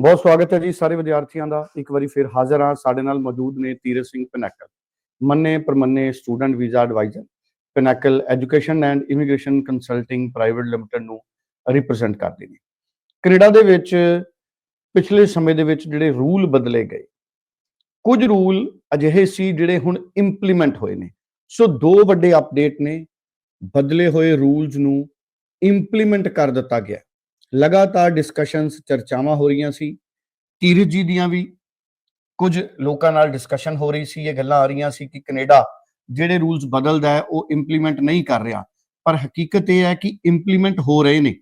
ਬਹੁਤ ਸਵਾਗਤ ਹੈ ਜੀ ਸਾਰੇ ਵਿਦਿਆਰਥੀਆਂ ਦਾ। ਇੱਕ ਵਾਰੀ ਫਿਰ ਹਾਜ਼ਰ ਹਾਂ ਸਾਡੇ ਨਾਲ ਮੌਜੂਦ ਨੇ ਤੀਰਥ ਸਿੰਘ ਪਿਨੈਕਲ, ਮੰਨੇ ਪਰਮੰਨੇ student visa adviser, Pinnacle education and immigration consulting private limited ਨੂੰ ਰਿਪਰੈਜ਼ੈਂਟ ਕਰਦੇ ਨੇ। ਕੈਨੇਡਾ ਦੇ ਵਿੱਚ ਪਿਛਲੇ ਸਮੇਂ ਦੇ ਵਿੱਚ ਜਿਹੜੇ ਰੂਲ ਬਦਲੇ ਗਏ, ਕੁਝ ਰੂਲ ਅਜਿਹੇ ਸੀ ਜਿਹੜੇ ਹੁਣ ਇੰਪਲੀਮੈਂਟ ਹੋਏ ਨੇ। ਸੋ ਦੋ ਵੱਡੇ ਅਪਡੇਟ ਨੇ, ਬਦਲੇ ਹੋਏ ਰੂਲਸ ਨੂੰ ਇੰਪਲੀਮੈਂਟ ਕਰ ਦਿੱਤਾ ਗਿਆ। ਲਗਾਤਾਰ ਡਿਸਕਸ਼ਨਸ ਚਰਚਾਵਾਂ ਹੋ ਰਹੀਆਂ ਸੀ। ਧੀਰਜ ਜੀ ਦੀਆਂ ਵੀ ਕੁਝ ਲੋਕਾਂ ਨਾਲ ਡਿਸਕਸ਼ਨ ਹੋ ਰਹੀ ਸੀ, ਇਹ ਗੱਲਾਂ ਆ ਰਹੀਆਂ ਸੀ ਕਿ ਕੈਨੇਡਾ ਜਿਹੜੇ ਰੂਲਸ ਬਦਲਦਾ ਹੈ, ਉਹ ਇੰਪਲੀਮੈਂਟ ਨਹੀਂ ਕਰ ਰਿਹਾ। ਪਰ ਹਕੀਕਤ ਇਹ ਹੈ ਕਿ ਇੰਪਲੀਮੈਂਟ ਹੋ ਰਹੇ ਨੇ।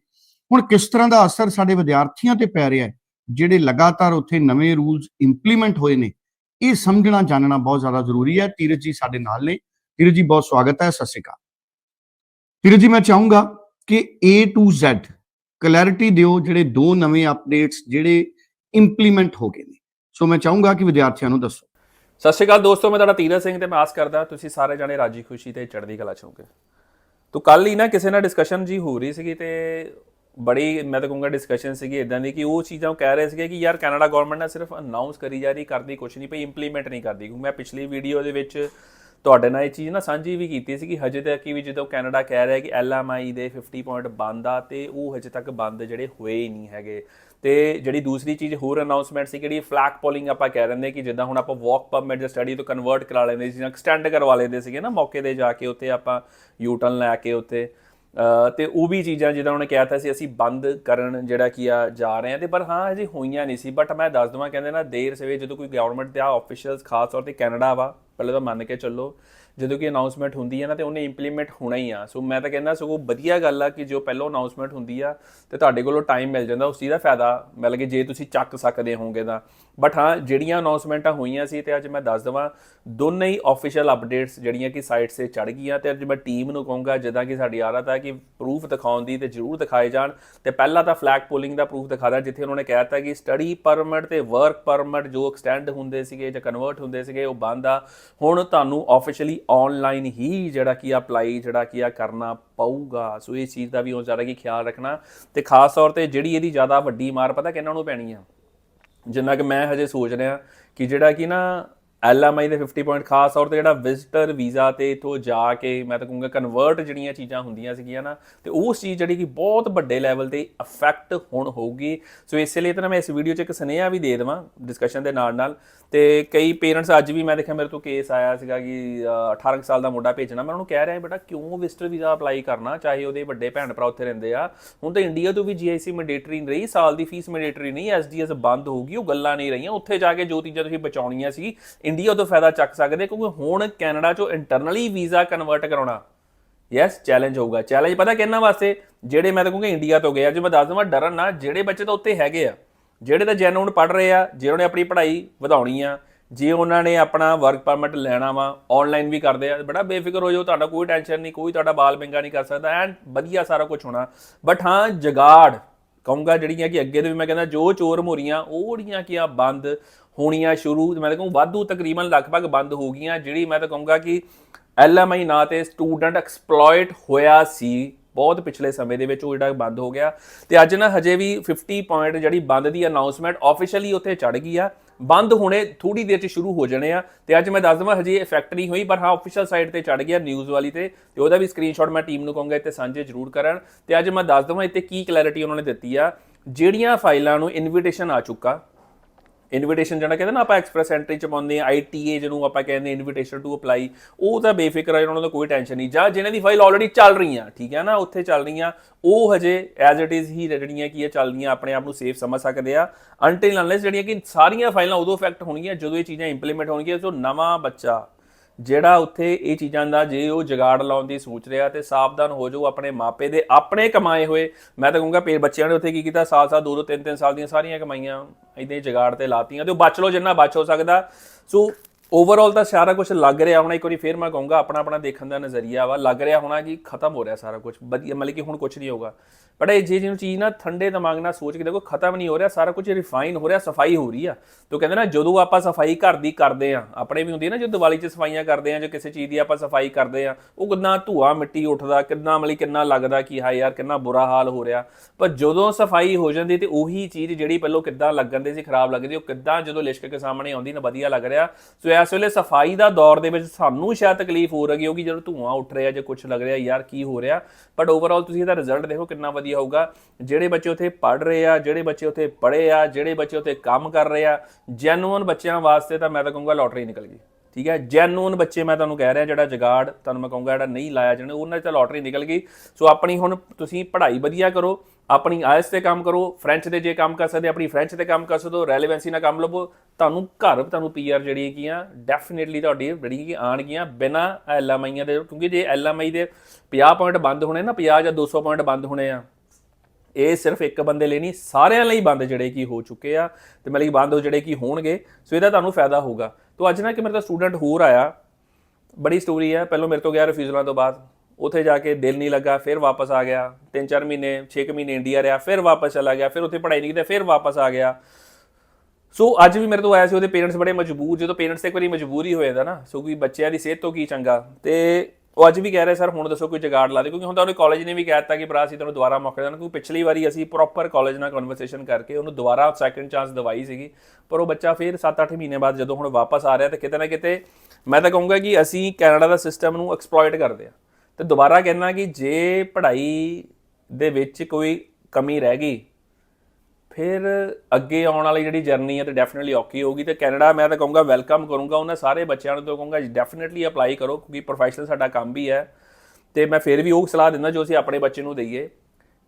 ਹੁਣ ਕਿਸ ਤਰ੍ਹਾਂ ਦਾ ਅਸਰ ਸਾਡੇ ਵਿਦਿਆਰਥੀਆਂ ਤੇ ਪੈ ਰਿਹਾ ਹੈ, ਜਿਹੜੇ ਲਗਾਤਾਰ ਉੱਥੇ ਨਵੇਂ ਰੂਲਸ ਇੰਪਲੀਮੈਂਟ ਹੋਏ ਨੇ, ਇਹ ਸਮਝਣਾ, ਜਾਣਨਾ ਬਹੁਤ ਜ਼ਿਆਦਾ ਜ਼ਰੂਰੀ ਹੈ। ਧੀਰਜ ਜੀ ਸਾਡੇ ਨਾਲ ਨੇ। ਧੀਰਜ ਜੀ, ਬਹੁਤ ਸਵਾਗਤ ਹੈ। ਸਤਿ ਸ਼੍ਰੀ ਅਕਾਲ। ਧੀਰਜ ਜੀ, ਮੈਂ ਚਾਹੂੰਗਾ ਕਿ A to Z ਕਲੈਰਿਟੀ ਦਿਓ, ਜਿਹੜੇ ਦੋ ਨਵੇਂ ਅਪਡੇਟਸ ਜਿਹੜੇ ਇੰਪਲੀਮੈਂਟ ਹੋ ਗਏ ਨੇ। ਸੋ ਮੈਂ ਚਾਹੂੰਗਾ ਕਿ ਵਿਦਿਆਰਥੀਆਂ ਨੂੰ ਦੱਸੋ। ਸਤਿ ਸ਼੍ਰੀ ਅਕਾਲ ਦੋਸਤੋ, ਮੈਂ ਤੁਹਾਡਾ ਤੀਰਥ ਸਿੰਘ ਤੇ ਮੈਂ ਆਸ ਕਰਦਾ, ਤੁਸੀਂ ਸਾਰੇ ਜਾਣੇ ਰਾਜੀ ਖੁਸ਼ੀ ਤੇ ਚੜ੍ਹਦੀ ਕਲਾ ਚ ਹੋਗੇ ਤੋ ਕੱਲ ਹੀ ਨਾ ਕਿਸੇ ਨਾਲ ਡਿਸਕਸ਼ਨ ਜੀ ਹੋ ਰਹੀ ਸੀਗੀ ਤੇ ਬੜੀ, ਮੈਂ ਤਾਂ ਕਹੂੰਗਾ ਡਿਸਕਸ਼ਨ ਸੀਗੀ ਇਦਾਂ ਦੀ ਕਿ ਉਹ ਚੀਜ਼ਾਂ ਉਹ ਕਹਿ ਰਹੇ ਸੀਗੇ ਕਿ ਯਾਰ ਕੈਨੇਡਾ ਗਵਰਨਮੈਂਟ ਨੇ ਸਿਰਫ ਅਨਾਉਂਸ ਕਰੀ ਜਾ ਰਹੀ, ਕਰਦੀ ਕੁਛ ਨਹੀਂ ਪਈ ਇੰਪਲੀਮੈਂਟ ਨਹੀਂ ਕਰਦੀ। ਕਿਉਂਕਿ ਮੈਂ ਪਿਛਲੀ ਵੀਡੀਓ ਦੇ ਵਿੱਚ ਤੁਹਾਡੇ ਨਾਲ ਇਹ ਚੀਜ਼ ਨਾ ਸਾਂਝੀ ਵੀ ਕੀਤੀ ਸੀ ਕਿ ਹਜੇ ਤੱਕ ਵੀ ਜਦੋਂ ਕੈਨੇਡਾ ਕਹਿ ਰਿਹਾ ਕਿ ਐਲਐਮਆਈ ਦੇ 50 ਪੁਆਇੰਟ ਬੰਦ ਆ ਤੇ ਉਹ ਹਜੇ ਤੱਕ ਬੰਦ ਜਿਹੜੇ ਹੋਏ ਹੀ ਨਹੀਂ ਹੈਗੇ। ਤੇ ਜਿਹੜੀ ਦੂਸਰੀ ਚੀਜ਼ ਹੋਰ ਅਨਾਉਂਸਮੈਂਟ ਸੀ ਕਿਹੜੀ ਫਲੈਗ ਪੋਲਿੰਗ ਆਪਾਂ ਕਹਿ ਰਹੇ ਕਿ ਜਿੱਦਾਂ ਹੁਣ ਆਪਾਂ ਵਾਕ ਪਰਮਿਟ ਜਾਂ ਸਟੱਡੀ ਤੋਂ ਕਨਵਰਟ ਕਰਾ ਲੈਂਦੇ ਸੀ ਜਾਂ ਐਕਸਟੈਂਡ ਕਰਵਾ ਲੈਂਦੇ ਸੀਗੇ ਨਾ ਮੌਕੇ ਤੇ ਜਾ ਕੇ ਉੱਥੇ ਆਪਾਂ ਯੂਟਰਨ ਲੈ ਕੇ ਉੱਥੇ। ਅ, ਤੇ ਉਹ ਵੀ ਚੀਜ਼ਾਂ ਜਿੱਦਾਂ ਉਹਨੇ ਕਹਿਤਾ ਸੀ ਅਸੀਂ ਬੰਦ ਕਰਨ ਜਿਹੜਾ ਕੀ ਆ ਜਾ ਰਹੇ ਹਾਂ ਤੇ ਪਰ ਹਾਂ ਹਜੇ ਹੋਈਆਂ ਨਹੀਂ ਸੀ। ਬਟ ਮੈਂ ਦੱਸ ਦਵਾਂ ਕਹਿੰਦੇ ਨਾ ਦੇਰ ਸਵੇ ਜਦੋਂ ਕੋਈ ਗਵਰਨਮੈਂਟ ਦੇ ਆ ਆਫੀਸ਼ੀਅਲਸ ਖਾਸ ਤੌਰ ਤੇ ਕੈਨੇਡਾ ਵਾ ਪਹਿਲੇ ਤਾਂ ਮੰਨ ਕੇ ਚੱਲੋ ਜਦੋਂ ਕਿ ਅਨਾਉਂਸਮੈਂਟ ਹੁੰਦੀ ਹੈ ਨਾ ਤੇ ਉਹਨੇ ਇੰਪਲੀਮੈਂਟ ਹੋਣਾ ਹੀ ਆ। ਸੋ ਮੈਂ ਤਾਂ ਕਹਿੰਦਾ, ਸਗੋਂ ਵਧੀਆ ਗੱਲ ਆ ਕਿ ਜੋ ਪਹਿਲਾਂ ਅਨਾਉਂਸਮੈਂਟ ਹੁੰਦੀ ਆ ਤੇ ਤੁਹਾਡੇ ਕੋਲੋਂ ਟਾਈਮ ਮਿਲ ਜਾਂਦਾ, ਉਸ ਚੀਜ਼ ਦਾ ਫਾਇਦਾ ਮਤਲਬ ਕਿ ਜੇ ਤੁਸੀਂ ਚੱਕ ਸਕਦੇ ਹੋਗੇ ਤਾਂ। ਬਟ ਹਾਂ, ਜਿਹੜੀਆਂ ਅਨਾਉਂਸਮੈਂਟਾਂ ਹੋਈਆਂ ਸੀ ਤੇ ਅੱਜ ਮੈਂ ਦੱਸ ਦਵਾਂ, ਦੋਨੇ ਹੀ ਆਫੀਸ਼ੀਅਲ ਅਪਡੇਟਸ ਜਿਹੜੀਆਂ ਕਿ ਸਾਈਟ ਤੇ ਚੜ ਗਈਆਂ ਤੇ ਅੱਜ ਮੈਂ ਟੀਮ ਨੂੰ ਕਹੂੰਗਾ, ਜਿੱਦਾਂ ਕਿ ਸਾਡੀ ਆਦਤ ਹੈ ਕਿ ਪ੍ਰੂਫ ਦਿਖਾਉਣ ਦੀ ਤੇ ਜ਼ਰੂਰ ਦਿਖਾਏ ਜਾਣ। ਤੇ ਪਹਿਲਾਂ ਤਾਂ ਫਲੈਗ ਪੋਲਿੰਗ ਦਾ ਪ੍ਰੂਫ ਦਿਖਾਦਾ ਜਿੱਥੇ ਉਹਨਾਂ ਨੇ ਕਹਿ ਦਿੱਤਾ ਕਿ ਸਟੱਡੀ ਪਰਮਿਟ ਤੇ ਵਰਕ ਪਰਮਿਟ ਜੋ ਐਕਸਟੈਂਡ ਹੁੰਦੇ ਸੀਗੇ ਜਾਂ ਕਨਵਰਟ ਹੁੰਦੇ ਸੀਗੇ, ਉਹ ਬੰਦ ਆ। ਹੁਣ ਤੁਹਾਨੂੰ ਆਫੀਸ਼ੀਅਲੀ ਆਨਲਾਈਨ ਹੀ ਜਿਹੜਾ ਕੀ ਅਪਲਾਈ ਜਿਹੜਾ ਕੀ ਆ ਕਰਨਾ ਪਊਗਾ। ਸੋ ਇਹ ਚੀਜ਼ ਦਾ ਵੀ ਉਹ ਜ਼ਿਆਦਾ ਕੀ ਖਿਆਲ ਰੱਖਣਾ। ਤੇ ਖਾਸ ਤੌਰ ਤੇ ਜਿਹੜੀ ਇਹਦੀ ਜ਼ਿਆਦਾ ਵੱਡੀ ਮਾਰ ਪਤਾ ਕਿਹਨਾਂ ਨੂੰ ਪੈਣੀ ਆ? ਜਿੰਨਾ ਕਿ ਮੈਂ ਹਜੇ ਸੋਚ ਰਿਹਾ ਕਿ ਜਿਹੜਾ ਕਿ ਨਾ ਐਲਐਮਆਈ ਦੇ 50 ਪੁਆਇੰਟ ਖਾਸ ਤੌਰ ਤੇ ਜਿਹੜਾ ਵਿਜ਼ਟਰ ਵੀਜ਼ਾ ਤੇ ਇਥੋਂ ਜਾ ਕੇ ਮੈਂ ਤਾਂ ਕਹੂੰਗਾ ਕਨਵਰਟ ਜਿਹੜੀਆਂ ਚੀਜ਼ਾਂ ਹੁੰਦੀਆਂ ਸੀਗੀਆਂ ਨਾ ਤੇ ਉਹ ਚੀਜ਼ ਜਿਹੜੀ ਕਿ ਬਹੁਤ ਵੱਡੇ ਲੈਵਲ ਤੇ ਇਫੈਕਟ ਹੁਣ ਹੋਊਗੀ। ਸੋ ਇਸੇ ਲਈ ਤਾਂ ਮੈਂ ਇਸ ਵੀਡੀਓ 'ਚ ਇੱਕ ਸੁਨੇਹਾ ਵੀ ਦੇ ਦੇਵਾਂ ਡਿਸਕਸ਼ਨ ਦੇ ਨਾਲ ਨਾਲ। ਤੇ ਕਈ ਪੇਰੈਂਟਸ ਅੱਜ ਵੀ ਮੈਂ ਦੇਖਿਆ ਮੇਰੇ ਤੋਂ ਕੇਸ ਆਇਆ ਸੀਗਾ ਕਿ ਅ, 18 ਕੁ ਸਾਲ ਦਾ ਮੁੰਡਾ ਭੇਜਣਾ। ਮੈਂ ਉਹਨੂੰ ਕਹਿ ਰਿਹਾ ਬੇਟਾ ਕਿਉਂ ਵਿਜ਼ਟਰ ਵੀਜ਼ਾ ਅਪਲਾਈ ਕਰਨਾ? ਚਾਹੇ ਉਹਦੇ ਵੱਡੇ ਭੈਣ ਭਰਾ ਉੱਥੇ ਰਹਿੰਦੇ ਆ। ਹੁਣ ਤਾਂ ਇੰਡੀਆ ਤੋਂ ਵੀ ਜੀਆਈਸੀ ਮੈਂਡੇਟਰੀ ਨਹੀਂ ਰਹੀ ਸਾਲ ਦੀ ਫੀਸ ਮੈਂਡੇਟਰੀ ਨਹੀਂ ਐਸਡੀਐਸ ਬੰਦ ਹੋਊਗੀ ਉਹ ਗੱਲਾਂ ਨਹੀਂ ਰਹੀਆਂ। ਉੱਥੇ ਜਾ ਕੇ ਜੋ ਚੀਜ਼ਾਂ ਤੁਸੀਂ ਬਚਾਉਣੀਆਂ ਸੀ ਇੰਡੀਆ ਤੋਂ ਫਾਇਦਾ ਚੱਕ ਸਕਦੇ ਕਿਉਂਕਿ ਹੁਣ ਕੈਨੇਡਾ ਚੋਂ ਇੰਟਰਨਲੀ ਵੀਜ਼ਾ ਕਨਵਰਟ ਕਰਾਉਣਾ। ਯੈਸ ਚੈਲੰਜ ਹੋਊਗਾ। ਚੈਲੰਜ ਪਤਾ ਕਿੰਨਾ ਵਾਸਤੇ? ਜਿਹੜੇ ਮੈਂ ਤਾਂ ਕਹੂੰਗਾ ਇੰਡੀਆ ਤੋਂ ਗਏ ਅੱਜ ਮੈਂ ਦੱਸ ਦਵਾਂ, ਡਰਨ ਨਾ, ਜਿਹੜੇ ਬੱਚੇ ਤਾਂ ਉੱਥੇ ਹੈਗੇ ਆ। ਜਿਹੜੇ ਤਾਂ ਜੈਨੂਨ ਪੜ ਰਹੇ ਆ ਜਿਹਨਾਂ ਨੇ ਆਪਣੀ ਪੜ੍ਹਾਈ ਵਧਾਉਣੀ ਆ, ਜੇ ਉਹਨਾਂ ਨੇ ਆਪਣਾ ਵਰਕ ਪਰਮਿਟ ਲੈਣਾ ਵਾ ਆਨਲਾਈਨ ਵੀ ਕਰਦੇ ਆ, ਬੜਾ ਬੇਫਿਕਰ ਹੋ ਜਾਓ, ਤੁਹਾਡਾ ਕੋਈ ਟੈਨਸ਼ਨ ਨਹੀਂ, ਕੋਈ ਤੁਹਾਡਾ ਬਾਲ ਬਿੰਗਾ ਨਹੀਂ ਕਰ ਸਕਦਾ ਐਂਡ ਵਧੀਆ ਸਾਰਾ ਕੁਝ ਹੋਣਾ। ਬਟ ਹਾਂ, ਜਗਾੜ, ਕਹੂੰਗਾ ਜਿਹੜੀਆਂ ਕਿ ਅੱਗੇ ਤੋਂ ਵੀ ਮੈਂ ਕਹਿੰਦਾ, ਜੋ ਚੋਰ ਮੋਰੀਆਂ ਉਹ ਜਿਹੜੀਆਂ ਕਿ ਆ, ਬੰਦ। ਹੋਣੀਆਂ ਸ਼ੁਰੂ, ਮੈਂ ਤਾਂ ਕਹੂੰ ਵਾਧੂ ਤਕਰੀਬਨ ਲਗਭਗ ਬੰਦ ਹੋ ਗਈਆਂ, ਜਿਹੜੀ ਮੈਂ ਤਾਂ ਕਹੂੰਗਾ ਕਿ ਐਲਐਮਆਈ ਨਾਂ ਤੇ ਸਟੂਡੈਂਟ ਐਕਸਪਲੋਇਟ ਹੋਇਆ ਸੀ ਬਹੁਤ ਪਿਛਲੇ ਸਮੇਂ ਦੇ ਵਿੱਚ, ਉਹ ਜਿਹੜਾ ਬੰਦ ਹੋ ਗਿਆ। ਤੇ ਅੱਜ ਨਾ ਹਜੇ ਵੀ 50 ਪੁਆਇੰਟ ਜਿਹੜੀ ਬੰਦ ਦੀ ਅਨਾਉਂਸਮੈਂਟ ਆਫੀਸ਼ੀਅਲੀ ਉੱਥੇ ਚੜ ਗਈ ਆ। ਬੰਦ ਹੋਣੇ ਥੋੜੀ ਦੇਰ ਚ ਸ਼ੁਰੂ ਹੋ ਜਾਣੇ ਆ। ਤੇ ਅੱਜ ਮੈਂ ਦੱਸ ਦਵਾਂ ਹਜੇ ਇਫੈਕਟ ਨਹੀਂ ਹੋਈ, ਪਰ ਹਾਂ ਆਫੀਸ਼ੀਅਲ ਸਾਈਟ ਤੇ ਚੜ ਗਿਆ ਨਿਊਜ਼ ਵਾਲੀ ਤੇ ਤੇ ਉਹਦਾ ਵੀ ਸਕਰੀਨਸ਼ਾਟ ਮੈਂ ਟੀਮ ਨੂੰ ਕਹੂੰਗਾ, ਇੱਥੇ ਸਾਂਝੇ ਜ਼ਰੂਰ ਕਰਨ। ਤੇ ਅੱਜ ਮੈਂ ਦੱਸ ਦਵਾਂ ਇੱਥੇ ਕੀ ਕਲੈਰਿਟੀ ਉਹਨਾਂ ਨੇ ਦਿੱਤੀ ਆ। ਜਿਹੜੀਆਂ ਫਾਈਲਾਂ ਨੂੰ ਇਨਵੀਟੇਸ਼ਨ ਆ ਚੁੱਕਾ ਇਨਵੀਟੇਸ਼ਨ ਜਿਹੜਾ ਕਹਿੰਦੇ ਨਾ ਆਪਾਂ ਐਕਸਪ੍ਰੈਸ ਐਂਟਰੀ ਚ ਪਾਉਂਦੇ ਆ ਆਈਟੀਏ ਜਿਹਨੂੰ ਆਪਾਂ ਕਹਿੰਦੇ ਇਨਵੀਟੇਸ਼ਨ ਟੂ ਅਪਲਾਈ ਉਹ ਤਾਂ ਬੇਫਿਕਰ ਹੈ ਉਹਨਾਂ ਦਾ ਕੋਈ ਟੈਨਸ਼ਨ ਨਹੀਂ। ਜਾਂ ਜਿਨ੍ਹਾਂ ਦੀ ਫਾਈਲ ਆਲਰੇਡੀ ਚੱਲ ਰਹੀਆਂ, ਠੀਕ ਹੈ ਨਾ, ਉੱਥੇ ਚੱਲ ਰਹੀਆਂ, ਉਹ ਹਜੇ ਐਜ਼ ਇਟ ਇਜ਼ ਹੀ ਜਿਹੜੀਆਂ ਕੀ ਇਹ ਰਹੀਆਂ, ਆਪਣੇ ਆਪ ਨੂੰ ਸੇਫ ਸਮਝ ਸਕਦੇ ਆ। ਅਨਟਿਲ ਅਨਲੈਸ ਜਿਹੜੀਆਂ ਕਿ ਸਾਰੀਆਂ ਫਾਈਲਾਂ ਉਦੋਂ ਇਫੈਕਟ ਹੋਣਗੀਆਂ ਜਦੋਂ ਇਹ ਚੀਜ਼ਾਂ ਇੰਪਲੀਮੈਂਟ ਹੋਣਗੀਆਂ ਸੋ ਨਵਾਂ ਬੱਚਾ ਜਿਹੜਾ ਉੱਥੇ ਇਹ ਚੀਜ਼ਾਂ ਦਾ ਜੇ ਉਹ ਜਗਾੜ ਲਾਉਣ ਦੀ ਸੋਚ ਰਿਹਾ ਤੇ ਸਾਵਧਾਨ ਹੋ ਜਾਓ ਆਪਣੇ ਮਾਪੇ ਦੇ ਆਪਣੇ ਕਮਾਏ ਹੋਏ। ਮੈਂ ਤਾਂ ਕਹੂੰਗਾ ਪੇ ਬੱਚਿਆਂ ਨੇ ਉੱਥੇ ਕੀ ਕੀਤਾ? ਸਾਲ ਸਾਲ, ਦੋ ਦੋ, ਤਿੰਨ ਤਿੰਨ ਸਾਲ ਦੀਆਂ ਸਾਰੀਆਂ ਕਮਾਈਆਂ ਇਦਾਂ ਹੀ ਜਗਾੜ ਤੇ ਲਾਤੀਆਂ ਤੇ ਉਹ ਬਚ ਲਓ ਜਿੰਨਾ ਬਚ ਹੋ ਸਕਦਾ। ਸੋ ਓਵਰਆਲ ਤਾਂ ਸਾਰਾ ਕੁਝ ਲੱਗ ਰਿਹਾ ਹੋਣਾ, ਇੱਕ ਵਾਰੀ ਫੇਰ ਮੈਂ ਕਹੂੰਗਾ ਆਪਣਾ ਆਪਣਾ ਦੇਖਣ ਦਾ ਨਜ਼ਰੀਆ ਵਾ, ਲੱਗ ਰਿਹਾ ਹੋਣਾ ਕਿ ਖਤਮ ਹੋ ਰਿਹਾ ਸਾਰਾ ਕੁਝ ਵਧੀਆ ਮਤਲਬ ਕਿ ਹੁਣ ਕੁਝ ਨਹੀਂ ਹੋਊਗਾ। ਬਟ ਇਹ ਜੇ ਜਿਹਨੂੰ ਚੀਜ਼ ਨਾ ਠੰਡੇ ਦਿਮਾਗ ਨਾਲ ਸੋਚ ਕੇ ਦੇਖੋ, ਖਤਮ ਨਹੀਂ ਹੋ ਰਿਹਾ, ਸਾਰਾ ਕੁਝ ਰਿਫਾਈਨ ਹੋ ਰਿਹਾ, ਸਫ਼ਾਈ ਹੋ ਰਹੀ ਆ। ਤੋ ਕਹਿੰਦੇ ਨਾ, ਜਦੋਂ ਆਪਾਂ ਸਫ਼ਾਈ ਘਰ ਦੀ ਕਰਦੇ ਆ ਆਪਣੇ ਵੀ ਹੁੰਦੀ ਹੈ ਨਾ, ਜਦੋਂ ਦੀਵਾਲੀ 'ਚ ਸਫਾਈਆਂ ਕਰਦੇ ਆ ਜਾਂ ਕਿਸੇ ਚੀਜ਼ ਦੀ ਆਪਾਂ ਸਫ਼ਾਈ ਕਰਦੇ ਆ ਉਹ ਕਿੰਨਾ ਧੂਆ ਮਿੱਟੀ ਉੱਠਦਾ, ਕਿੰਨਾ ਮਤਲਬ ਕਿੰਨਾ ਲੱਗਦਾ ਕਿ ਹਾਏ ਯਾਰ, ਕਿੰਨਾ ਬੁਰਾ ਹਾਲ ਹੋ ਰਿਹਾ। ਪਰ ਜਦੋਂ ਸਫ਼ਾਈ ਹੋ ਜਾਂਦੀ ਤੇ ਉਹੀ ਚੀਜ਼ ਜਿਹੜੀ ਪਹਿਲਾਂ ਕਿੱਦਾਂ ਲੱਗਣ ਦੀ ਸੀ, ਖਰਾਬ ਲੱਗਦੀ, ਉਹ ਕਿੱਦਾਂ ਜਦੋਂ ਲਿਸ਼ਕ ਕੇ ਸਾਹਮਣੇ ਆਉਂਦੀ ਨਾ, ਵਧੀਆ ਲੱਗ ਰਿਹਾ। ਸੋ ਇਸ ਵੇਲੇ ਸਫ਼ਾਈ ਦਾ ਦੌਰ ਦੇ ਵਿੱਚ ਸਾਨੂੰ ਸ਼ਾਇਦ ਤਕਲੀਫ ਹੋ ਰਹੀ ਹੋਗੀ ਜਦੋਂ ਧੂਆਂ ਉੱਠ ਰਿਹਾ ਜਾਂ ਕੁਝ ਲੱਗ ਰਿਹਾ, ਯਾਰ ਕੀ ਹੋ ਰਿਹਾ? ਬਟ ਓਵਰਆਲ ਤੁਸੀਂ ਇਹਦਾ ਰਿਜ਼ਲਟ ਦੇਖੋ ਕਿੰਨਾ ਵਧੀਆ ਹੋਊਗਾ। ਜਿਹੜੇ ਬੱਚੇ ਉੱਥੇ ਪੜ ਰਹੇ ਆ, ਜਿਹੜੇ ਬੱਚੇ ਉੱਥੇ ਪੜ੍ਹੇ ਆ, ਜਿਹੜੇ ਬੱਚੇ ਉੱਥੇ ਕੰਮ ਕਰ ਰਹੇ ਆ ਜੈਨੂਅਨ ਬੱਚਿਆਂ ਵਾਸਤੇ ਤਾਂ ਮੈਂ ਤਾਂ ਕਹੂੰਗਾ ਲੋਟਰੀ ਨਿਕਲ ਗਈ। ਠੀਕ ਹੈ? ਜੈਨੂਅਨ ਬੱਚੇ ਮੈਂ ਤੁਹਾਨੂੰ ਕਹਿ ਰਿਹਾ ਜਿਹੜਾ ਜਗਾੜ, ਤੁਹਾਨੂੰ ਮੈਂ ਕਹੂੰਗਾ ਜਿਹੜਾ ਨਹੀਂ ਲਾਇਆ ਜਿਹਨੇ, ਉਹਨਾਂ 'ਚ ਤਾਂ ਲੋਟਰੀ ਨਿਕਲ ਗਈ। ਸੋ ਆਪਣੀ ਹੁਣ ਤੁਸੀਂ ਪੜ੍ਹਾਈ ਵਧੀਆ ਕਰੋ ਆਪਣੀ ਆਇਸ ਤੇ ਕੰਮ ਕਰੋ, ਫ੍ਰੈਂਚ ਦੇ ਜੇ ਕੰਮ ਕਰ ਸਕਦੇ, ਆਪਣੀ ਫ੍ਰੈਂਚ ਤੇ ਕੰਮ ਕਰ ਸਕਦੇ ਹੋ ਰੈਲੇਵੈਂਸੀ ਨਾਲ ਕੰਮ ਲਵੋ ਤੁਹਾਨੂੰ ਘਰ, ਤੁਹਾਨੂੰ ਪੀਆਰ ਜਿਹੜੀ ਕੀ ਆ ਡੈਫੀਨਿਟਲੀ ਤੁਹਾਡੀ ਜਿਹੜੀ ਕੀ ਆਣਗੀਆਂ ਬਿਨਾ ਐਲਐਮਆਈਆਂ ਦੇ, ਕਿਉਂਕਿ ਜੇ ਐਲਐਮਆਈ ਦੇ 50 ਪੁਆਇੰਟ ਬੰਦ ਹੋਣੇ ਨਾ 50 ਜਾਂ 200 ਪੁਆਇੰਟ ਬੰਦ ਹੋਣੇ ਆ, ਇਹ ਸਿਰਫ ਇੱਕ ਬੰਦੇ ਲਈ ਨਹੀਂ, ਸਾਰਿਆਂ ਲਈ ਬੰਦ ਜਿਹੜੇ ਕੀ ਹੋ ਚੁੱਕੇ ਆ, ਤੇ ਮਤਲਬ ਕਿ ਬੰਦ ਹੋ ਜਿਹੜੇ ਕੀ ਹੋਣਗੇ, ਸੋ ਇਹਦਾ ਤੁਹਾਨੂੰ ਫਾਇਦਾ ਹੋਊਗਾ। ਤੋਂ ਅੱਜ ਨਾ ਕਿ ਮੇਰੇ ਦਾ ਸਟੂਡੈਂਟ ਹੋਰ ਆਇਆ, ਬੜੀ ਸਟੋਰੀ ਹੈ ਪਹਿਲਾਂ ਮੇਰੇ ਤੋਂ ਗਿਆ ਰਿਫਿਊਜ਼ਲਾਂ ਤੋਂ ਬਾਅਦ। ਉੱਥੇ ਜਾ ਕੇ ਦਿਲ ਨਹੀਂ ਲੱਗਾ, ਫਿਰ ਵਾਪਸ ਆ ਗਿਆ। 3-4 ਮਹੀਨੇ 6 ਮਹੀਨੇ ਇੰਡੀਆ ਰਿਹਾ, ਫਿਰ ਵਾਪਸ ਚਲਾ ਗਿਆ, ਫਿਰ ਉੱਥੇ ਪੜ੍ਹਾਈ ਨਹੀਂ ਕੀਤੀ, ਫਿਰ ਵਾਪਸ ਆ ਗਿਆ। ਸੋ ਅੱਜ ਵੀ ਮੇਰੇ ਤੋਂ ਆਇਆ ਸੀ, ਉਹਦੇ ਪੇਰੈਂਟਸ ਬੜੇ ਮਜਬੂਰ, ਜਦੋਂ ਪੇਰੈਂਟਸ ਇੱਕ ਵਾਰੀ ਮਜਬੂਰ ਹੀ ਹੋ ਜਾਂਦਾ ਨਾ, ਸੋ ਕੋਈ ਬੱਚਿਆਂ ਦੀ ਸਿਹਤ ਤੋਂ ਕੀ ਚੰਗਾ? ਤੇ ਉਹ ਅੱਜ ਵੀ ਕਹਿ ਰਿਹਾ, ਸਰ, ਹੁਣ ਦੱਸੋ ਕੋਈ ਜਗਾੜ ਲਾ ਦੇ। ਕਿਉਂਕਿ ਹੁਣ ਤਾਂ ਉਹਨੇ ਕਾਲਜ ਨੇ ਵੀ ਕਹਿ ਦਿੱਤਾ ਕਿ ਭਰਾ, ਅਸੀਂ ਤੁਹਾਨੂੰ ਦੁਬਾਰਾ ਮੌਕਾ ਦੇਣਾ। ਕਿਉਂਕਿ ਪਿਛਲੀ ਵਾਰੀ ਅਸੀਂ ਪ੍ਰੋਪਰ ਕਾਲਜ ਨਾਲ ਕਨਵਰਸੇਸ਼ਨ ਕਰਕੇ ਉਹਨੂੰ ਦੁਬਾਰਾ ਸੈਕੰਡ ਚਾਂਸ ਦਵਾਈ ਸੀਗੀ। ਪਰ ਉਹ ਬੱਚਾ ਫਿਰ 7-8 ਮਹੀਨੇ ਬਾਅਦ ਜਦੋਂ ਹੁਣ ਵਾਪਸ ਆ ਰਿਹਾ, ਤਾਂ ਕਿਤੇ ਨਾ ਕਿਤੇ ਮੈਂ ਤਾਂ ਕਹੂੰਗਾ ਕਿ ਅਸੀਂ ਕੈਨੇਡਾ ਦਾ ਸਿਸਟਮ ਨੂੰ ਐਕਸਪਲੋਇਟ ਕਰਦੇ ਆ ਤੇ ਦੁਬਾਰਾ ਕਹਿਣਾ ਕਿ ਜੇ ਪੜ੍ਹਾਈ ਦੇ ਵਿੱਚ ਕੋਈ ਕਮੀ ਰਹਿ ਗਈ, ਫਿਰ ਅੱਗੇ ਆਉਣ ਵਾਲੀ ਜਿਹੜੀ ਜਰਨੀ ਹੈ ਤੇ ਡੈਫੀਨਿਟਲੀ ਔਖੀ ਹੋਊਗੀ ਤੇ ਕੈਨੇਡਾ ਮੈਂ ਤਾਂ ਕਹੂੰਗਾ ਵੈਲਕਮ ਕਰੂੰਗਾ ਉਹਨਾਂ ਸਾਰੇ ਬੱਚਿਆਂ ਨੂੰ ਤਾਂ ਕਹੂੰਗਾ ਡੈਫੀਨਿਟਲੀ ਅਪਲਾਈ ਕਰੋ ਕਿਉਂਕਿ ਪ੍ਰੋਫੈਸ਼ਨਲ ਸਾਡਾ ਕੰਮ ਵੀ ਹੈ ਤੇ ਮੈਂ ਫਿਰ ਵੀ ਉਹ ਸਲਾਹ ਦਿੰਦਾ ਜੋ ਅਸੀਂ ਆਪਣੇ ਬੱਚੇ ਨੂੰ ਦਈਏ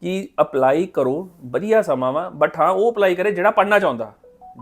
ਕਿ ਅਪਲਾਈ ਕਰੋ, ਵਧੀਆ ਸਮਾਂ ਵਾ ਬਟ ਹਾਂ ਉਹ ਅਪਲਾਈ ਕਰੇ ਜਿਹੜਾ ਪੜ੍ਹਨਾ ਚਾਹੁੰਦਾ।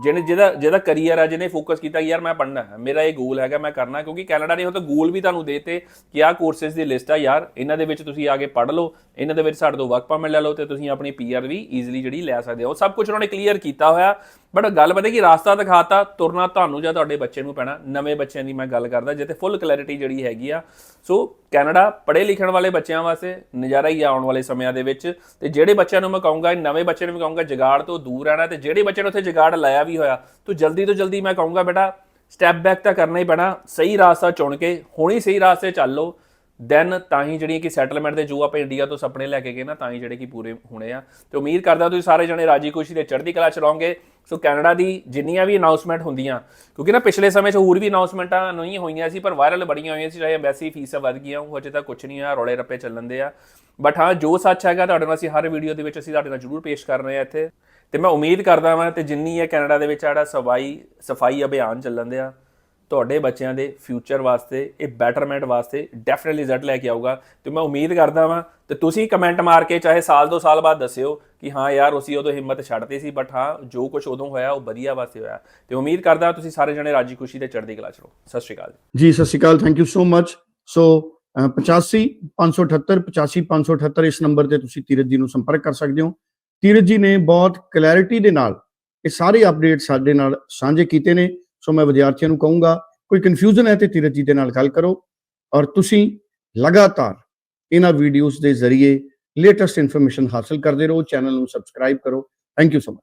ਜਿਹਨੇ ਜਿਹਦਾ ਜਿਹਦਾ ਕੈਰੀਅਰ ਆ, ਜਿਹਨੇ ਫੋਕਸ ਕੀਤਾ, ਯਾਰ ਮੈਂ ਪੜ੍ਹਨਾ ਹੈ। ਮੇਰਾ ਇਹ ਗੋਲ ਹੈਗਾ, ਮੈਂ ਕਰਨਾ ਕਿਉਂਕਿ ਕੈਨੇਡਾ ਨੇ ਉਹ ਤਾਂ ਗੋਲ ਵੀ ਤੁਹਾਨੂੰ ਦੇਤੇ ਕਿ ਆਹ ਕੋਰਸਸ ਦੀ ਲਿਸਟ ਆ ਯਾਰ, ਇਹਨਾਂ ਦੇ ਵਿੱਚ ਤੁਸੀਂ ਆ ਕੇ ਪੜ੍ਹ ਲਓ, ਇਹਨਾਂ ਦੇ ਵਿੱਚ ਸਾਡੇ ਤੋਂ ਵਰਕ ਪਰਮਿਟ ਲੈ ਲਓ ਤੇ ਤੁਸੀਂ ਆਪਣੀ ਪੀਆਰ ਵੀ ਈਜ਼ੀਲੀ ਜਿਹੜੀ ਲੈ ਸਕਦੇ ਹੋ। ਸਭ ਕੁਝ ਉਹਨਾਂ ਨੇ ਕਲੀਅਰ ਕੀਤਾ ਹੋਇਆ। ਬਟ ਗੱਲ ਪਤਾ ਕਿ, ਰਾਸਤਾ ਦਿਖਾਤਾ, ਤੁਰਨਾ ਤੁਹਾਨੂੰ ਜਾਂ ਤੁਹਾਡੇ ਬੱਚੇ ਨੂੰ ਪੈਣਾ, ਨਵੇਂ ਬੱਚਿਆਂ ਦੀ ਮੈਂ ਗੱਲ ਕਰਦਾ, ਜਿੱਥੇ ਫੁੱਲ ਕਲੈਰਿਟੀ ਜਿਹੜੀ ਹੈਗੀ ਆ। ਸੋ ਕੈਨੇਡਾ ਪੜ੍ਹੇ ਲਿਖਣ ਵਾਲੇ ਬੱਚਿਆਂ ਵਾਸਤੇ, ਨਜ਼ਾਰਾ ਹੀ ਆਉਣ ਵਾਲੇ ਸਮਿਆਂ ਦੇ ਵਿੱਚ। ਤੇ ਜਿਹੜੇ ਬੱਚਿਆਂ ਨੂੰ ਮੈਂ ਕਹੂੰਗਾ ਨਵੇਂ ਬੱਚੇ ਨੂੰ ਮੈਂ ਕਹੂੰਗਾ, ਜਗਾੜ ਤੋਂ ਦੂਰ ਰਹਿਣਾ, ਤੇ ਜਿਹੜੇ ਬੱਚੇ ਨੂੰ ਉੱਥੇ ਜਗਾੜ ਲਾਇਆ ਵੀ ਹੋਇਆ, ਤੂੰ ਜਲਦੀ ਤੋਂ ਜਲਦੀ ਮੈਂ ਕਹੂੰਗਾ, ਬੇਟਾ ਸਟੈਪ ਬੈਕ ਤਾਂ ਕਰਨਾ ਹੀ ਪੈਣਾ, ਸਹੀ ਰਾਸਤਾ ਚੁਣ ਕੇ, ਹੁਣੀ ਸਹੀ ਰਾਸਤੇ ਚੱਲੋ ਦੈਨ ਤਾਂ ਹੀ ਜਿਹੜੀਆਂ ਕਿ ਸੈਟਲਮੈਂਟ ਦੇ ਜੋ ਆਪਾਂ ਇੰਡੀਆ ਤੋਂ ਸੁਪਨੇ ਲੈ ਕੇ ਗਏ ਨਾ ਤਾਂ ਹੀ ਜਿਹੜੇ ਕਿ ਪੂਰੇ ਹੋਣੇ ਆ। ਤੇ ਉਮੀਦ ਕਰਦਾ ਤੁਸੀਂ ਸਾਰੇ ਜਣੇ ਰਾਜੀ ਖੁਸ਼ੀ ਤੇ ਚੜ੍ਹਦੀ ਕਲਾ ਚ ਰਹੋਗੇ। ਸੋ ਕੈਨੇਡਾ ਦੀ ਜਿੰਨੀਆਂ ਵੀ ਅਨਾਉਂਸਮੈਂਟ ਹੁੰਦੀਆਂ, ਕਿਉਂਕਿ ਨਾ ਪਿਛਲੇ ਸਮੇਂ 'ਚ ਹੋਰ ਵੀ ਅਨਾਉਂਸਮੈਂਟਾਂ ਨਹੀਂ ਹੋਈਆਂ ਸੀ, ਪਰ ਵਾਇਰਲ ਬੜੀਆਂ ਹੋਈਆਂ ਸੀ, ਚਾਹੇ ਐਮਬੈਸੀ ਫੀਸਾਂ ਵੱਧ ਗਈਆਂ, ਉਹ ਅਜੇ ਤੱਕ ਕੁਝ ਨਹੀਂ ਆ, ਰੌਲੇ ਰੱਪੇ ਚੱਲਣ ਦੇ ਆ। ਬਟ ਹਾਂ, ਜੋ ਸੱਚ ਹੈਗਾ ਤੁਹਾਡੇ ਨਾਲ ਅਸੀਂ ਹਰ ਵੀਡੀਓ ਦੇ ਵਿੱਚ ਅਸੀਂ ਤੁਹਾਡੇ ਨਾਲ ਜ਼ਰੂਰ ਪੇਸ਼ ਕਰ ਰਹੇ ਆ ਇੱਥੇ। ਤੇ ਮੈਂ ਉਮੀਦ ਕਰਦਾ ਹਾਂ ਤੇ ਜਿੰਨੀ ਹੈ ਕੈਨੇਡਾ ਦੇ ਵਿੱਚ ਜਿਹੜਾ ਸਫ਼ਾਈ ਸਫ਼ਾਈ ਅਭਿਆਨ ਚੱਲਣ ਦੇ ਆ ਤੁਹਾਡੇ ਬੱਚਿਆਂ ਦੇ ਫਿਊਚਰ ਵਾਸਤੇ, ਇਹ ਬੈਟਰਮੈਂਟ ਵਾਸਤੇ ਡੈਫੀਨਿਟਲੀ ਰਿਜ਼ਲਟ ਲੈ ਕੇ ਆਊਗਾ। ਤੇ ਮੈਂ ਉਮੀਦ ਕਰਦਾ ਵਾਂ ਤੇ ਤੁਸੀਂ ਕਮੈਂਟ ਮਾਰ ਕੇ ਚਾਹੇ ਸਾਲ ਦੋ ਸਾਲ ਬਾਅਦ ਦੱਸਿਓ ਕਿ ਹਾਂ ਯਾਰ ਉਸੀ ਉਦੋਂ ਹਿੰਮਤ ਛੱਡਤੀ ਸੀ ਬਟ ਹਾਂ, ਜੋ ਕੁਝ ਉਦੋਂ ਹੋਇਆ ਉਹ ਵਧੀਆ ਵਾਸਤੇ ਹੋਇਆ। ਤੇ ਉਮੀਦ ਕਰਦਾ ਤੁਸੀਂ ਸਾਰੇ ਜਣੇ ਰਾਜੀ ਖੁਸ਼ੀ ਤੇ ਚੜ੍ਹਦੀ ਕਲਾ ਚ ਰਹੋ। ਸਤਿ ਸ਼੍ਰੀ ਅਕਾਲ ਜੀ। ਸਤਿ ਸ਼੍ਰੀ ਅਕਾਲ ਥੈਂਕ ਯੂ ਸੋ ਮੱਚ ਸੋ 85 578 85 578 ਇਸ ਨੰਬਰ ਤੇ ਤੁਸੀਂ ਤੀਰਜ ਜੀ ਨੂੰ ਸੰਪਰਕ ਕਰ ਸਕਦੇ ਹੋ। ਤੀਰਜ ਜੀ ਨੇ ਬਹੁਤ ਕਲੈਰਿਟੀ ਦੇ ਨਾਲ ਇਹ ਸਾਰੇ ਅਪਡੇਟ ਸਾਡੇ ਨਾਲ ਸਾਂਝੇ ਕੀਤੇ ਨੇ। ਸੋ ਮੈਂ ਵਿਦਿਆਰਥੀਆਂ ਨੂੰ ਕਹੂੰਗਾ, ਕੋਈ ਕਨਫਿਊਜ਼ਨ ਹੈ ਤੇ ਤੀਰਜ ਜੀ ਦੇ ਨਾਲ ਗੱਲ ਕਰੋ। ਔਰ ਤੁਸੀਂ ਲਗਾਤਾਰ ਇਹਨਾਂ ਵੀਡੀਓਜ਼ ਦੇ ਜ਼ਰੀਏ ਲੇਟੈਸਟ ਇਨਫੋਰਮੇਸ਼ਨ ਹਾਸਲ ਕਰਦੇ ਰਹੋ ਚੈਨਲ ਨੂੰ ਸਬਸਕ੍ਰਾਈਬ ਕਰੋ। Thank you so much